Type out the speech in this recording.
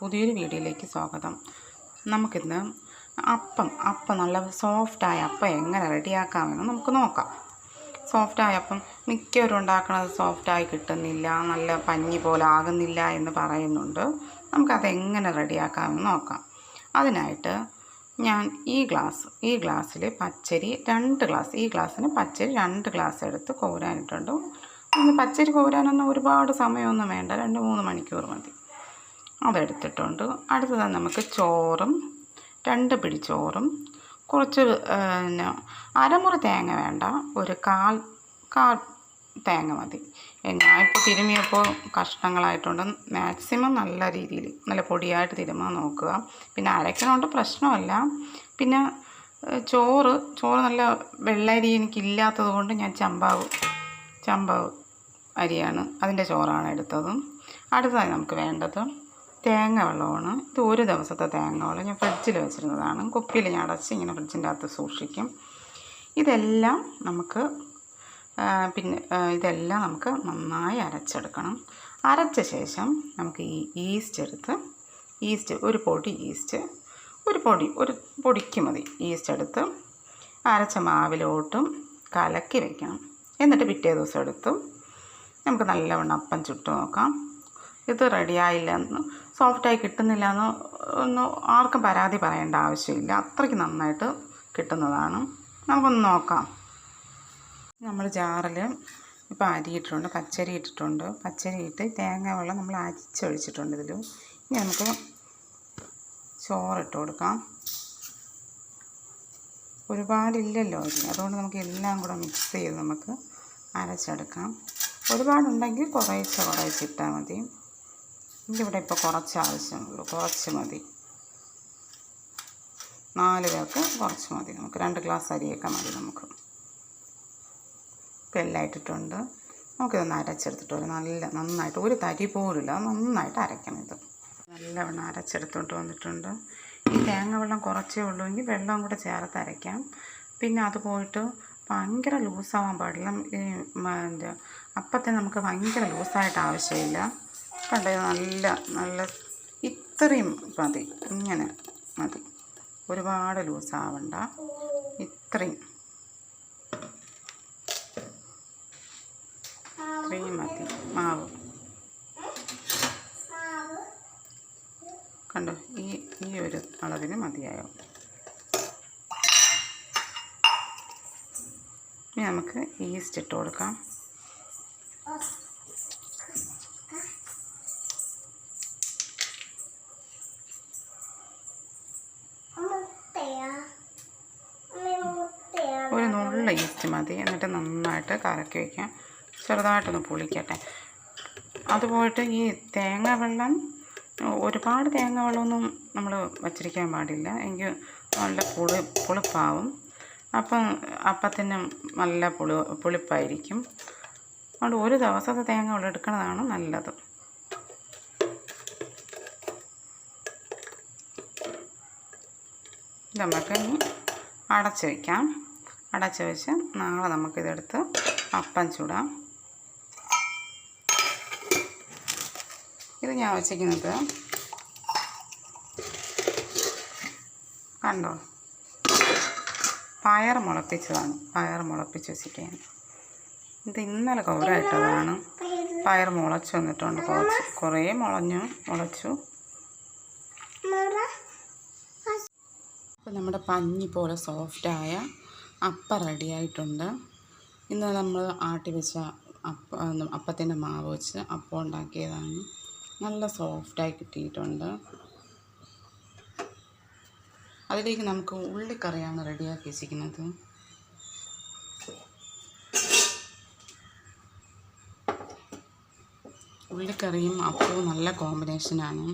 പുതിയൊരു വീഡിയോയിലേക്ക് സ്വാഗതം. നമുക്കിന്ന് അപ്പം അപ്പം നല്ല സോഫ്റ്റായ അപ്പം എങ്ങനെ റെഡിയാക്കാമെന്ന് നമുക്ക് നോക്കാം. സോഫ്റ്റായ അപ്പം മിക്കവരും ഉണ്ടാക്കുന്നത് സോഫ്റ്റായി കിട്ടുന്നില്ല നല്ല പഞ്ഞി പോലെ ആകുന്നില്ല എന്ന് പറയുന്നുണ്ട്. നമുക്കത് എങ്ങനെ റെഡിയാക്കാമെന്ന് നോക്കാം. അതിനായിട്ട് ഞാൻ ഈ ഗ്ലാസ് ഈ ഗ്ലാസ്സിൽ പച്ചരി രണ്ട് ഗ്ലാസ് ഈ ഗ്ലാസ്സിന് പച്ചരി രണ്ട് ഗ്ലാസ് എടുത്ത് കോരാനിട്ടുണ്ട്. പച്ചരി കോരാനൊന്നും ഒരുപാട് സമയമൊന്നും വേണ്ട രണ്ട് മൂന്ന് മണിക്കൂർ മതി. അതെടുത്തിട്ടുണ്ട്. അടുത്തത് നമുക്ക് ചോറും രണ്ട് പിടി ചോറും കുറച്ച് പിന്നെ അരമുറി തേങ്ങ വേണ്ട. ഒരു കാൽ കാൽ തേങ്ങ മതി. ഞാനിപ്പോൾ തിരുമിയപ്പോൾ കഷ്ണങ്ങളായിട്ടുണ്ട്. മാക്സിമം നല്ല രീതിയിൽ നല്ല പൊടിയായിട്ട് തിരുമാൻ നോക്കുക. പിന്നെ അരയ്ക്കണോണ്ട് പ്രശ്നമല്ല. പിന്നെ ചോറ് ചോറ് നല്ല വെള്ളരി എനിക്കില്ലാത്തത് കൊണ്ട് ഞാൻ ചമ്പാവ് ചമ്പാവ് അരിയാണ്. അതിന്റെ ചോറാണ് എടുത്തതും. അടുത്തതായി നമുക്ക് വേണ്ടത് തേങ്ങ വെള്ളമാണ്. ഇത് ഒരു ദിവസത്തെ തേങ്ങ വെള്ളം ഞാൻ ഫ്രിഡ്ജിൽ വെച്ചിരുന്നതാണ്. കുപ്പിയിൽ ഞാൻ അടച്ച് ഇങ്ങനെ ഫ്രിഡ്ജിന്റെ അകത്ത് സൂക്ഷിക്കും. ഇതെല്ലാം നമുക്ക് പിന്നെ ഇതെല്ലാം നമുക്ക് നന്നായി അരച്ചെടുക്കണം. അരച്ച ശേഷം നമുക്ക് ഈ ഈസ്റ്റ് എടുത്ത് ഈസ്റ്റ് ഒരു പൊടി ഈസ്റ്റ് ഒരു പൊടി ഒരു പൊടിക്ക് മതി ഈസ്റ്റ് എടുത്ത് അരച്ച മാവിലോട്ടും കലക്കി വെക്കണം. എന്നിട്ട് പിറ്റേ ദിവസം എടുത്തും നമുക്ക് നല്ലവണ്ണം അപ്പം ചുട്ട് നോക്കാം. ഇത് റെഡിയായില്ല എന്ന് സോഫ്റ്റായി കിട്ടുന്നില്ല എന്ന് ഒന്നും ആർക്കും പരാതി പറയേണ്ട ആവശ്യമില്ല. അത്രയ്ക്ക് നന്നായിട്ട് കിട്ടുന്നതാണ്. നമുക്കൊന്ന് നോക്കാം. നമ്മൾ ജാറിൽ ഇപ്പോൾ അരി ഇട്ടിട്ടുണ്ട് പച്ചരി ഇട്ടിട്ടുണ്ട്. പച്ചരി ഇട്ട് തേങ്ങ വെള്ളം നമ്മൾ അരിച്ചൊഴിച്ചിട്ടുണ്ട് ഇതിൽ. ഇനി നമുക്ക് ചോറിട്ട് കൊടുക്കാം. ഒരുപാടില്ലല്ലോ അരി അതുകൊണ്ട് നമുക്ക് എല്ലാം കൂടെ മിക്സ് ചെയ്ത് നമുക്ക് അരച്ചെടുക്കാം. ഒരുപാടുണ്ടെങ്കിൽ കുറേശ്ശെ കുറേശ്ശെ ഇട്ടാൽ മതി. എനിക്കിവിടെ ഇപ്പോൾ കുറച്ച് ആവശ്യമുള്ളൂ. കുറച്ച് മതി. നാല് പേർക്ക് കുറച്ച് മതി നമുക്ക്. രണ്ട് ഗ്ലാസ് അരിയൊക്കെ മതി നമുക്ക്. ഇപ്പം എല്ലാം ഇട്ടിട്ടുണ്ട്. നമുക്കിതൊന്ന് അരച്ചെടുത്തിട്ട് വരും. നല്ല നന്നായിട്ട് ഒരു തരി പോലില്ല നന്നായിട്ട് അരയ്ക്കണം ഇത്. നല്ലവണ്ണം അരച്ചെടുത്തോണ്ട് വന്നിട്ടുണ്ട്. ഈ തേങ്ങ വെള്ളം കുറച്ചേ ഉള്ളൂ എങ്കിൽ വെള്ളം കൂടെ ചേർത്ത് അരയ്ക്കാം. പിന്നെ അത് പോയിട്ട് ഭയങ്കര ലൂസാവാൻ പാടില്ല. ഈ എന്താ? നമുക്ക് ഭയങ്കര ലൂസായിട്ട് ആവശ്യമില്ല. കണ്ടോ? നല്ല നല്ല ഇത്രയും മതി. ഇങ്ങനെ മതി. ഒരുപാട് ലൂസാവണ്ട ഇത്രയും. ഇത്രയും മതി. മാവ്. കണ്ടോ? ഈ ഈ ഒരു അളവിന് മതിയായോ? ഇനി നമുക്ക് ഈസ്റ്റ് ഇട്ട് കൊടുക്കാം. നുള്ള ഈസ്റ്റ് മതി. എന്നിട്ട് നന്നായിട്ട് കറക്കി വയ്ക്കാം. ചെറുതായിട്ടൊന്ന് പുളിക്കട്ടെ. അതുപോലെ ഈ തേങ്ങ വെള്ളം ഒരുപാട് തേങ്ങ വെള്ളമൊന്നും നമ്മൾ വച്ചിരിക്കാൻ പാടില്ല. എങ്കിൽ നല്ല പുളി പുളിപ്പാവും. അപ്പം അപ്പത്തിന് നല്ല പുളി പുളിപ്പായിരിക്കും. അതുകൊണ്ട് ഒരു ദിവസത്തെ തേങ്ങ വെള്ളം എടുക്കുന്നതാണ് നല്ലത്. നമുക്ക് ഇനി അടച്ച് വയ്ക്കാം. അടച്ച് വെച്ച് നാളെ നമുക്കിതെടുത്ത് അപ്പം ചൂടാം. ഇത് ഞാൻ വച്ചിരിക്കുന്നത് കണ്ടോ? പയർ മുളപ്പിച്ചതാണ്. പയർ മുളപ്പിച്ച് വെച്ചിരിക്കുകയാണ്. ഇത് ഇന്നലെ കൗരായിട്ടതാണ് പയർ മുളച്ച് വന്നിട്ടുണ്ട് കുറച്ച്. കുറേ മുളഞ്ഞു മുളച്ചു. അപ്പോൾ നമ്മുടെ പഞ്ഞി പോലെ സോഫ്റ്റായ അപ്പം റെഡിയായിട്ടുണ്ട് ഇന്ന് നമ്മൾ ആട്ടി വെച്ച അപ്പ അപ്പത്തിന്റെ മാവ് വെച്ച് അപ്പം ഉണ്ടാക്കിയതാണ്. നല്ല സോഫ്റ്റായി കിട്ടിയിട്ടുണ്ട്. അതിലേക്ക് നമുക്ക് ഉള്ളിക്കറിയാണ് റെഡിയാക്കി വെച്ചിരിക്കുന്നത്. ഉള്ളിക്കറിയും അപ്പവും നല്ല കോമ്പിനേഷനാണ്